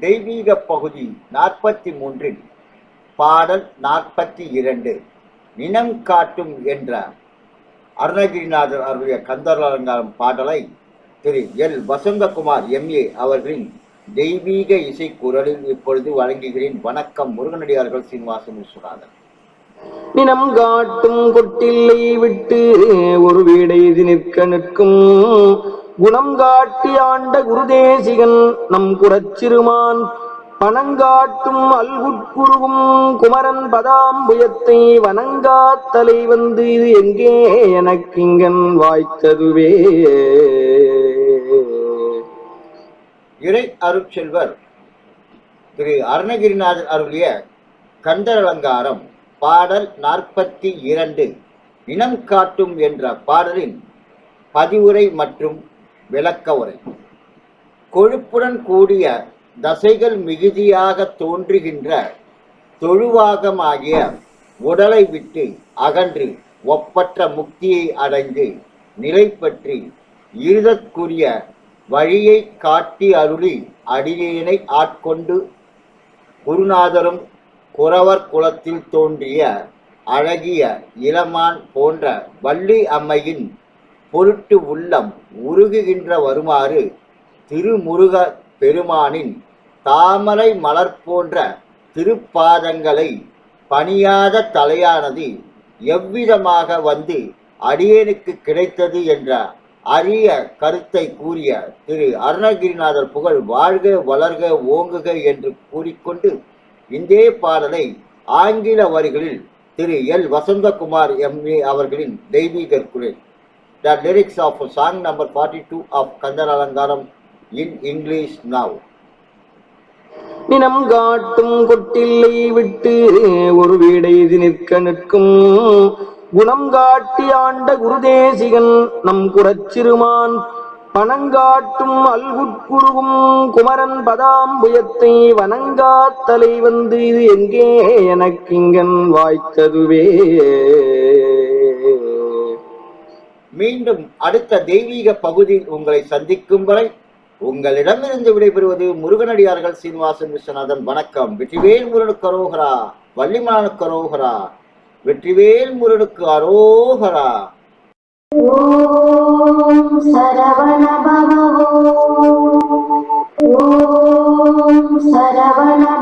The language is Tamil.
தெய்வீக பகுதி நாற்பத்தி மூன்றில் பாடல் நாற்பத்தி இரண்டு நினம் காட்டும் என்ற அருணகிரிநாதர் அவருடைய கந்தரலங்காரம் பாடலை திரு எல். வசந்தகுமார் எம்ஏ அவர்களின் தெய்வீக இசை குரலில் இப்பொழுது வழங்குகிறேன். வணக்கம் முருகனடியார்கள் சீனிவாசன் விஸ்வநாதன் நினம் காட்டும் கொட்டில்லை விட்டு ஒரு வீடைது நிற்க நிற்கும். குணம் காட்டி ஆண்ட குருதேசிகன் நம் குரச்சிறுமான் பணங்காட்டும் அல்குட்குருவும் குமரன் பதாம்புயத்தை வணங்காத்தலை வந்து இது எங்கே எனக்கிங்கன் வாய்த்ததுவே. இறை அருட்செல்வர் திரு அருணகிரிநாதர் அருளிய கந்தரலங்காரம். பாடல் நாற்பத்தி இரண்டு இனம் காட்டும் என்ற பாடலின் பதிவுரை மற்றும் விளக்க உரை. கொழுப்புடன் கூடிய தசைகள் மிகுதியாக தோன்றுகின்ற தொழுவாகமாகிய உடலை விட்டு அகன்று ஒப்பற்ற முக்தியை அடைந்து நிலை பற்றி இருதற்குரிய வழியை காட்டி அருளி அடியேனை ஆட்கொண்டு குருநாதரும் குறவர் குலத்தில் தோன்றிய அழகிய இளமான் போன்ற வள்ளி அம்மையின் பொருட்டு உள்ளம் உருகுகின்ற வருமாறு திருமுருக பெருமானின் தாமரை மலர் போன்ற திருப்பாதங்களை பணியாத தலையானது எவ்விதமாக வந்து அடியேனுக்கு கிடைத்தது என்ற அரிய கருத்தை கூறிய திரு அருணகிரிநாதர் புகழ் வாழ்க வளர்க ஓங்குக என்று கூறிக்கொண்டு இந்திய பாடலை ஆங்கில வரிகளில் திரு எல். வசந்தகுமார் எம்ஏ அவர்களின் தெய்வீக குரல் the lyrics of song number forty two of Kandar Alangaram in English now நினம் காட்டும் கொட்டில்லை விட்டு ஒரு வீடைது நிற்க நிற்கும். குணம் காட்டி ஆண்ட குருதேசிகன் நம் குரச்சிறுமான் பணங்காட்டும் அல்குட்குருவும் குமரன் பதாம்புயத்தை வணங்காத்தலை வந்து இது எங்கே எனக்கிங்கன் வாய்த்ததுவே. மீண்டும் அடுத்த தெய்வீக பகுதியில் உங்களை சந்திக்கும் வரை உங்களிடமிருந்து விடைபெறுவது முருகனடியார்கள் சீனிவாசன் விஸ்வநாதன். வணக்கம். வெற்றிவேல் முருகனுக்கு அரோகரா. வள்ளிமலனுக்கு அரோகரா. வெற்றிவேல் முருகனுக்கு அரோகரா. ఓం సరవణ భవ. ఓం సరవణ